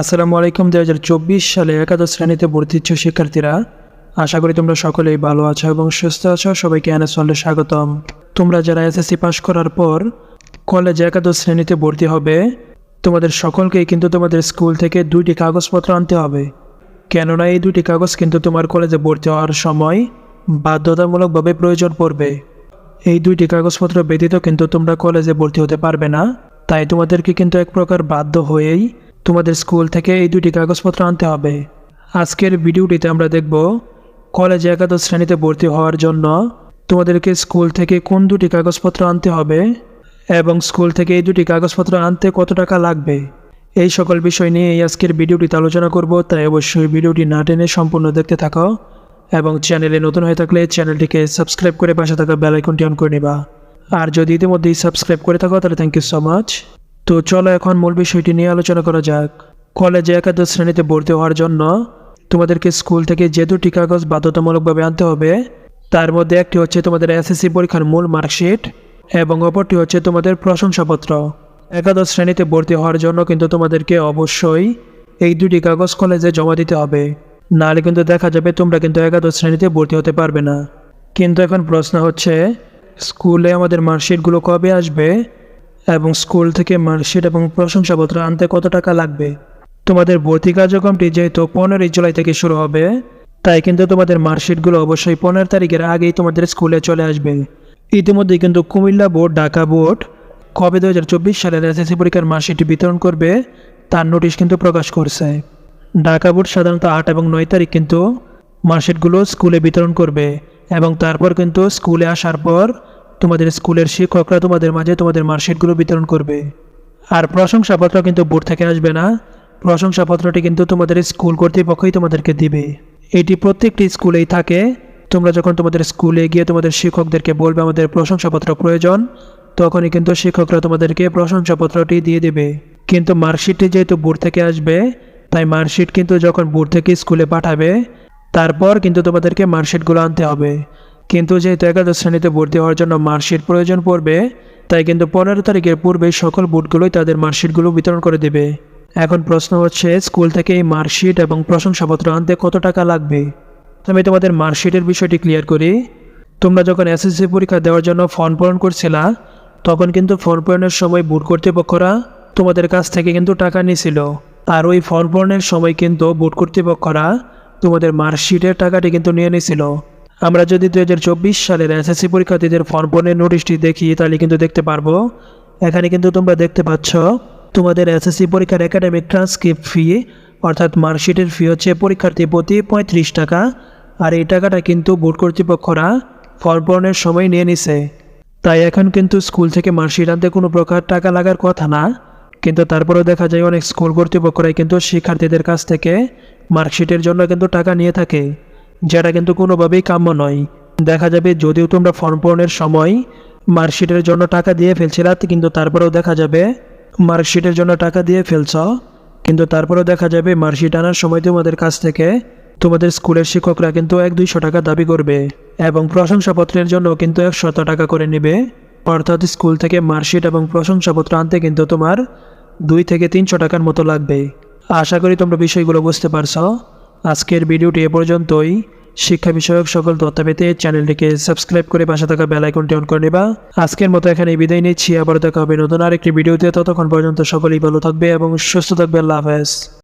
আসসালামু আলাইকুম দু হাজার চব্বিশ সালে একাদশ শ্রেণীতে ভর্তি ইচ্ছুক শিক্ষার্থীরা। আশা করি তোমরা সকলেই ভালো আছো এবং সুস্থ আছো। সবাইকে ওয়ার্ল্ডে স্বাগতম। তোমরা যারা এসএসসি পাস করার পর কলেজে একাদশ শ্রেণীতে ভর্তি হবে, তোমাদের সকলকেই কিন্তু তোমাদের স্কুল থেকে দুইটি কাগজপত্র আনতে হবে। কেননা এই দুটি কাগজ কিন্তু তোমার কলেজে ভর্তি হওয়ার সময় বাধ্যতামূলকভাবে প্রয়োজন পড়বে। এই দুইটি কাগজপত্র ব্যতীত কিন্তু তোমরা কলেজে ভর্তি হতে পারবে না। তাই তোমাদেরকে কিন্তু এক প্রকার বাধ্য হয়েই তোমাদের স্কুল থেকে এই দুটি কাগজপত্র আনতে হবে। আজকের ভিডিওটিতে আমরা দেখব, কলেজে একাদশ শ্রেণীতে ভর্তি হওয়ার জন্য তোমাদেরকে স্কুল থেকে কোন দুটি কাগজপত্র আনতে হবে এবং স্কুল থেকে এই দুটি কাগজপত্র আনতে কত টাকা লাগবে। এই সকল বিষয় নিয়ে এই আজকের ভিডিওটিতে আলোচনা করব, তাই অবশ্যই ভিডিওটি না টেনে সম্পূর্ণ দেখতে থাকো এবং চ্যানেলে নতুন হয়ে থাকলে চ্যানেলটিকে সাবস্ক্রাইব করে পাশে থাকা বেল আইকনটি অন করে নেবা। আর যদি ইতিমধ্যেই সাবস্ক্রাইব করে থাকো, তাহলে থ্যাংক ইউ সো মাচ তো চলো এখন মূল বিষয়টি নিয়ে আলোচনা করা যাক। কলেজে একাদশ শ্রেণীতে ভর্তি হওয়ার জন্য তোমাদেরকে স্কুল থেকে যে দুটি কাগজ বাধ্যতামূলকভাবে আনতে হবে, তার মধ্যে একটি হচ্ছে তোমাদের এসএসসি পরীক্ষার মূল মার্কশিট এবং অপরটি হচ্ছে তোমাদের প্রশংসাপত্র। একাদশ শ্রেণীতে ভর্তি হওয়ার জন্য কিন্তু তোমাদেরকে অবশ্যই এই দুটি কাগজ কলেজে জমা দিতে হবে। নাহলে কিন্তু দেখা যাবে তোমরা কিন্তু একাদশ শ্রেণীতে ভর্তি হতে পারবে না। কিন্তু এখন প্রশ্ন হচ্ছে, স্কুলে আমাদের মার্কশিটগুলো কবে আসবে? এবং স্কুল থেকে মার্কশিট এবং প্রশংসাপত্র আনতে কত টাকা লাগবে? তোমাদের ভর্তি কার্যক্রমটি যেহেতু পনেরোই জুলাই থেকে শুরু হবে, তাই কিন্তু তোমাদের মার্কশিটগুলো অবশ্যই পনেরো তারিখের আগেই তোমাদের স্কুলে চলে আসবে। ইতিমধ্যেই কিন্তু কুমিল্লা বোর্ড, ঢাকা বোর্ড কবে দু হাজার চব্বিশ সালের এসএসসি পরীক্ষার মার্কশিটটি বিতরণ করবে, তার নোটিশ কিন্তু প্রকাশ করছে। ঢাকা বোর্ড সাধারণত আট এবং নয় তারিখ কিন্তু মার্কশিটগুলো স্কুলে বিতরণ করবে এবং তারপর কিন্তু স্কুলে আসার পর তোমাদের স্কুলের শিক্ষকরা তোমাদের মাঝে তোমাদের মার্কশিটগুলো বিতরণ করবে। আর প্রশংসাপত্র কিন্তু বোর্ড থেকে আসবে না। প্রশংসাপত্রটি কিন্তু তোমাদের স্কুল কর্তৃপক্ষই তোমাদেরকে দিবে। এটি প্রত্যেকটি স্কুলেই থাকে। তোমরা যখন তোমাদের স্কুলে গিয়ে তোমাদের শিক্ষকদেরকে বলবে আমাদের প্রশংসাপত্র প্রয়োজন, তখনই কিন্তু শিক্ষকরা তোমাদেরকে প্রশংসাপত্রটি দিয়ে দেবে। কিন্তু মার্কশিটটি যেহেতু বোর্ড থেকে আসবে, তাই মার্কশিট কিন্তু যখন বোর্ড থেকে স্কুলে পাঠাবে, তারপর কিন্তু তোমাদেরকে মার্কশিটগুলো আনতে হবে। কিন্তু যেহেতু একাদশ শ্রেণীতে ভর্তি হওয়ার জন্য মার্কশিট প্রয়োজন পড়বে, তাই কিন্তু পনেরো তারিখের পূর্বে সকল বোর্ডগুলোই তাদের মার্কশিটগুলো বিতরণ করে দেবে। এখন প্রশ্ন হচ্ছে, স্কুল থেকে এই মার্কশিট এবং প্রশংসাপত্র আনতে কত টাকা লাগবে? আমি তোমাদের মার্কশিটের বিষয়টি ক্লিয়ার করি। তোমরা যখন এসএসসি পরীক্ষা দেওয়ার জন্য ফর্ম পূরণ করছিলা, তখন কিন্তু ফর্ম পূরণের সময় বোর্ড কর্তৃপক্ষরা তোমাদের কাছ থেকে কিন্তু টাকা নিয়েছিল আর ওই ফর্ম পূরণের সময় কিন্তু বোর্ড কর্তৃপক্ষরা তোমাদের মার্কশিটের টাকাটি কিন্তু নিয়ে নিয়েছিল আমরা যদি দু হাজার চব্বিশ সালের এসএসসি পরীক্ষার্থীদের ফর্ম পূরণের নোটিশটি দেখি, তাহলে কিন্তু দেখতে পারব। এখানে কিন্তু তোমরা দেখতে পাচ্ছ, তোমাদের এসএসসি পরীক্ষার একাডেমিক ট্রান্সক্রিপ্ট ফি অর্থাৎ মার্কশিটের ফি হচ্ছে পরীক্ষার্থী প্রতি পঁয়ত্রিশ টাকা। আর এই টাকাটা কিন্তু বোর্ড কর্তৃপক্ষরা ফর্ম পূরণের সময় নিয়ে নিছে। তাই এখন কিন্তু স্কুল থেকে মার্কশিট আনতে কোনো প্রকার টাকা লাগার কথা না। কিন্তু তারপরেও দেখা যায় অনেক স্কুল কর্তৃপক্ষরাই কিন্তু শিক্ষার্থীদের কাছ থেকে মার্কশিটের জন্য কিন্তু টাকা নিয়ে থাকে। যেটা কিন্তু কোনোভাবেই কাম্য নয়। দেখা যাবে যদিও তোমরা ফর্ম পূরণের সময় মার্কশিটের জন্য টাকা দিয়ে ফেলছিলা, কিন্তু তারপরেও দেখা যাবে মার্কশিটের জন্য টাকা দিয়ে ফেলছ। কিন্তু তারপরেও দেখা যাবে মার্কশিট আনার সময় তোমাদের কাছ থেকে তোমাদের স্কুলের শিক্ষকরা কিন্তু এক দুইশো টাকা দাবি করবে এবং প্রশংসাপত্রের জন্য কিন্তু একশত টাকা করে নেবে। অর্থাৎ স্কুল থেকে মার্কশিট এবং প্রশংসাপত্র আনতে কিন্তু তোমার দুই থেকে তিনশো টাকার মতো লাগবে। আশা করি তোমরা বিষয়গুলো বুঝতে পারছ। আজকের ভিডিওটি এ পর্যন্তই। শিক্ষা বিষয়ক সকল তথ্য পেতে চ্যানেলটিকে সাবস্ক্রাইব করে পাশে থাকা বেল আইকনটি অন করে নেবা। আজকের মতো এখানে বিদায় নিচ্ছি। আবার দেখা হবে নতুন আরেকটি ভিডিওতে। ততক্ষণ পর্যন্ত সকলেই ভালো থাকবে এবং সুস্থ থাকবে। আল্লাহ হাফেজ।